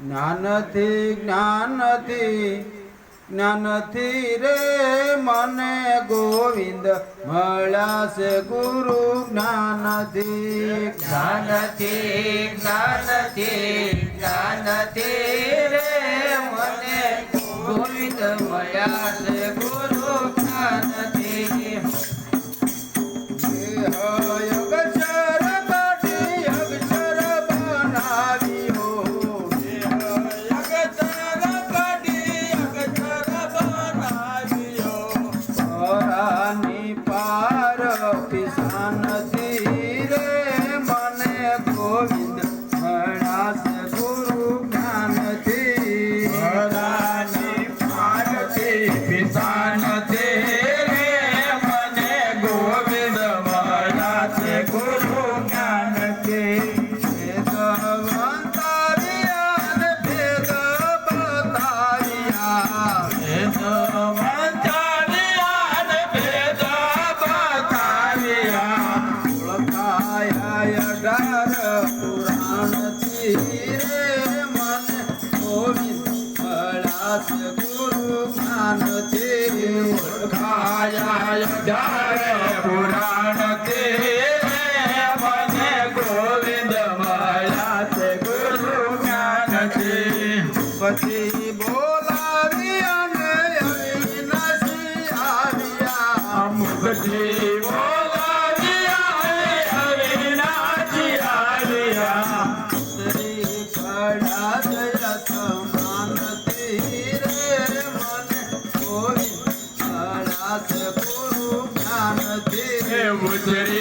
જ્ઞાનથી જ્ઞાનથી જ્ઞાનથી રે મને ગોવિંદ મળાશે ગુરુ જ્ઞાનથી. જ્ઞાનથી જ્ઞાનથી જ્ઞાનથી રે મને ગોવિંદ મળ્યા પછી બોલાવી અને અવિનાશી આવ્યા મુખથી બોલાવી અને અવિનાશી આવ્યા શ્રી ખડા mujhe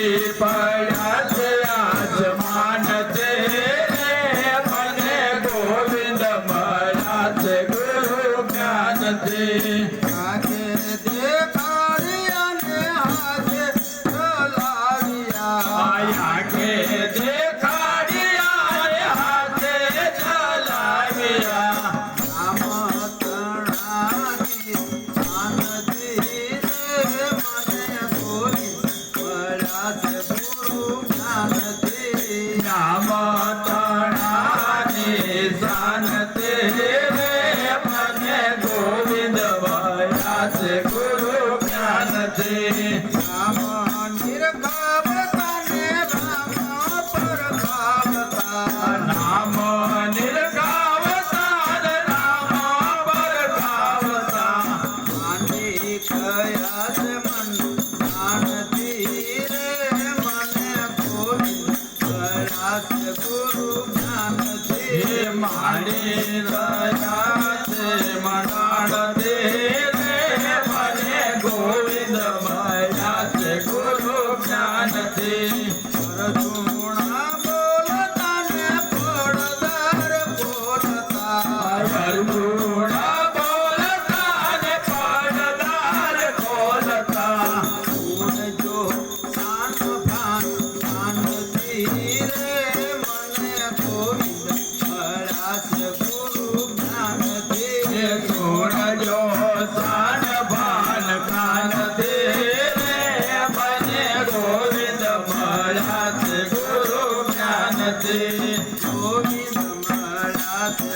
ગોવિંદ ગુરુ જ્ઞાન તે રામ હરી રહ્યા